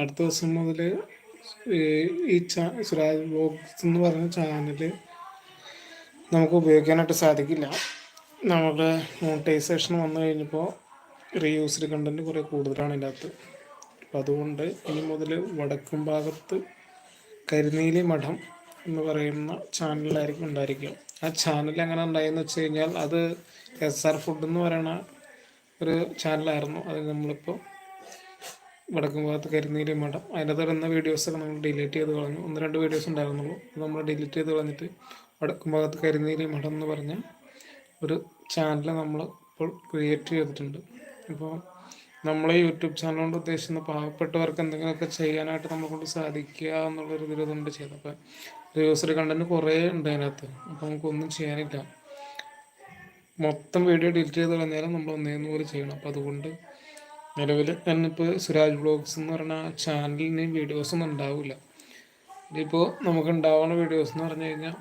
അടുത്ത ദിവസം മുതൽ ഈ സുരാജ് ബോക്സ് എന്ന് പറഞ്ഞ ചാനൽ നമുക്ക് ഉപയോഗിക്കാനായിട്ട് സാധിക്കില്ല. നമ്മുടെ മോണിറ്റൈസേഷൻ വന്നു കഴിഞ്ഞപ്പോൾ റീയൂസ്ഡ് കണ്ടന്റ് കുറേ കൂടുതലാണ് ഇതിന്റെ അകത്ത് അപ്പോൾ അതുകൊണ്ട് ഇനി മുതൽ വടക്കും ഭാഗത്ത് കരിനീലി മഠം എന്ന് പറയുന്ന ചാനലായിരിക്കും ഉണ്ടായിരിക്കും ആ ചാനൽ എങ്ങനെ ഉണ്ടായെന്ന് വെച്ച് കഴിഞ്ഞാൽ അത് എസ് ആർ ഫുഡ് എന്ന് പറയുന്ന ഒരു ചാനലായിരുന്നു അത് നമ്മളിപ്പോൾ വടക്കും ഭാഗത്ത് കരിനീലി മഠം. അതിന്റെ തരുന്ന വീഡിയോസൊക്കെ നമ്മൾ ഡിലീറ്റ് ചെയ്ത് കളഞ്ഞു. ഒന്ന് രണ്ട് വീഡിയോസ് ഉണ്ടായിരുന്നുള്ളൂ. അത് നമ്മൾ ഡിലീറ്റ് ചെയ്ത് കളഞ്ഞിട്ട് വടക്കും ഭാഗത്ത് കരിനീലി മഠം എന്ന് പറഞ്ഞ ഒരു ചാനൽ നമ്മൾ ഇപ്പോൾ ക്രിയേറ്റ് ചെയ്തിട്ടുണ്ട്. ഇപ്പോൾ നമ്മളെ യൂട്യൂബ് ചാനൽ കൊണ്ട് ഉദ്ദേശിക്കുന്ന പാവപ്പെട്ടവർക്ക് എന്തെങ്കിലുമൊക്കെ ചെയ്യാനായിട്ട് നമ്മളെ കൊണ്ട് സാധിക്കുക എന്നുള്ളൊരു ഇതിൽ ഇതുകൊണ്ട് ചെയ്തത്. അപ്പം റിവേഴ്സറി കണ്ടന്റ് കുറേ ഉണ്ട് അതിനകത്ത്. അപ്പോൾ നമുക്കൊന്നും ചെയ്യാനില്ല. മൊത്തം വീഡിയോ ഡിലീറ്റ് ചെയ്ത് കളഞ്ഞാലും നമ്മൾ ഒന്നേന്ന് പോലെ ചെയ്യണം. അപ്പോൾ അതുകൊണ്ട് നിലവിൽ തന്നെ ഇപ്പോൾ സുരാജ് ബ്ലോഗ്സ് എന്ന് പറഞ്ഞ ചാനലിന് വീഡിയോസൊന്നും ഉണ്ടാവില്ല ഇതിപ്പോൾ നമുക്ക് ഉണ്ടാവുന്ന വീഡിയോസ് എന്ന് പറഞ്ഞു കഴിഞ്ഞാൽ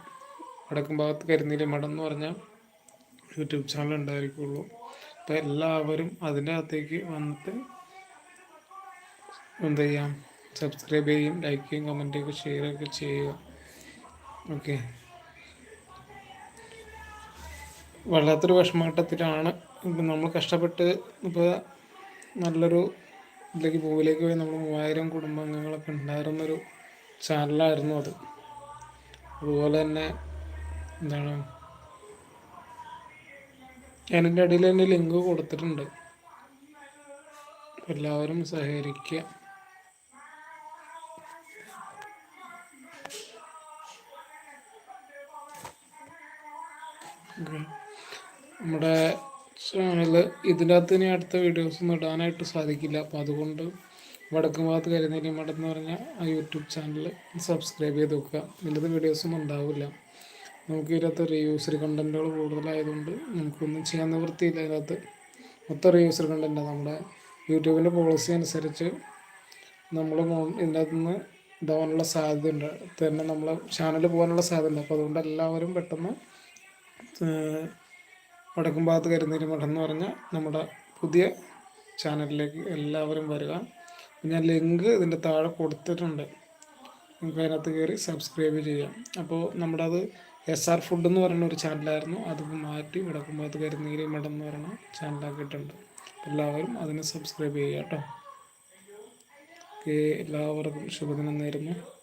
വടക്കും ഭാഗത്ത് കരിനീലി മഠം എന്ന് പറഞ്ഞാൽ യൂട്യൂബ് ചാനൽ ഉണ്ടായിരിക്കുള്ളൂ. അപ്പോൾ എല്ലാവരും അതിന്റെ അകത്തേക്ക് വന്നിട്ട് എന്ത് ചെയ്യാം സബ്സ്ക്രൈബ് ചെയ്യും ലൈക്ക് ചെയ്യും ഷെയർ ഒക്കെ ചെയ്യുക. ഓക്കെ വല്ലാത്തൊരു വിഷമഘട്ടത്തിലാണ്. ഇപ്പം നമ്മൾ കഷ്ടപ്പെട്ട് ഇപ്പോൾ നല്ലൊരു ഇതിലേക്ക് ഭൂമിയിലേക്ക് പോയി നമ്മൾ മൂവായിരം കുടുംബാംഗങ്ങളൊക്കെ ഉണ്ടായിരുന്നൊരു ചാനലായിരുന്നു അത്. അതുപോലെ തന്നെ എന്താണ് ഞാനെന്റെ ഇടയിൽ തന്നെ ലിങ്ക് കൊടുത്തിട്ടുണ്ട്. എല്ലാവരും സഹകരിക്കുക. നമ്മുടെ ചാനൽ ഇതിന്റെ ഇനി അടുത്ത വീഡിയോസ് ഇടാനായിട്ട് സാധിക്കില്ല. അപ്പോൾ അതുകൊണ്ട് വടക്കും ഭാഗത്ത് കരുന്നേരി മഠം എന്ന് പറഞ്ഞ ആ യൂട്യൂബ് ചാനൽ സബ്സ്ക്രൈബ് ചെയ്ത് വെക്കുക. ഇതിലത് വീഡിയോസൊന്നും ഉണ്ടാവില്ല. നമുക്ക് ഇതിനകത്ത് റീയൂസർ കണ്ടന്റുകൾ കൂടുതലായതുകൊണ്ട് നമുക്കൊന്നും ചെയ്യാൻ നിവൃത്തിയില്ല ഇതിനകത്ത്. മൊത്തം റീയൂസർ കണ്ടന്റാണ് നമ്മുടെ യൂട്യൂബിന്റെ പോളിസി അനുസരിച്ച് നമ്മൾ ഇതിനകത്ത് നിന്ന് ഇതാവാനുള്ള സാധ്യതയുണ്ട്. തന്നെ നമ്മൾ ചാനൽ പോകാനുള്ള സാധ്യതയുണ്ട്. അപ്പോൾ അതുകൊണ്ട് എല്ലാവരും പെട്ടെന്ന് വടക്കും ഭാഗത്ത് കരുന്നേരി മഠം എന്ന് പറഞ്ഞ നമ്മുടെ പുതിയ ചാനലിലേക്ക് എല്ലാവരും വരിക. ഞാൻ ലിങ്ക് ഇതിന്റെ താഴെ കൊടുത്തിട്ടുണ്ട്. നിങ്ങൾക്ക് അതിനകത്ത് കയറി സബ്സ്ക്രൈബ് ചെയ്യാം. അപ്പോൾ നമ്മുടെ അത് എസ് ആർ ഫുഡ് എന്ന് പറയുന്ന ഒരു ചാനലായിരുന്നു. അത് മാറ്റി വടക്കും ഭാഗത്ത് കരുന്നേരി മഠം എന്ന് പറയുന്ന ചാനലാക്കിയിട്ടുണ്ട്. എല്ലാവരും അതിനെ സബ്സ്ക്രൈബ് ചെയ്യുക കേട്ടോ. ഓക്കെ എല്ലാവർക്കും ശുഭദിനം നേരുന്നു.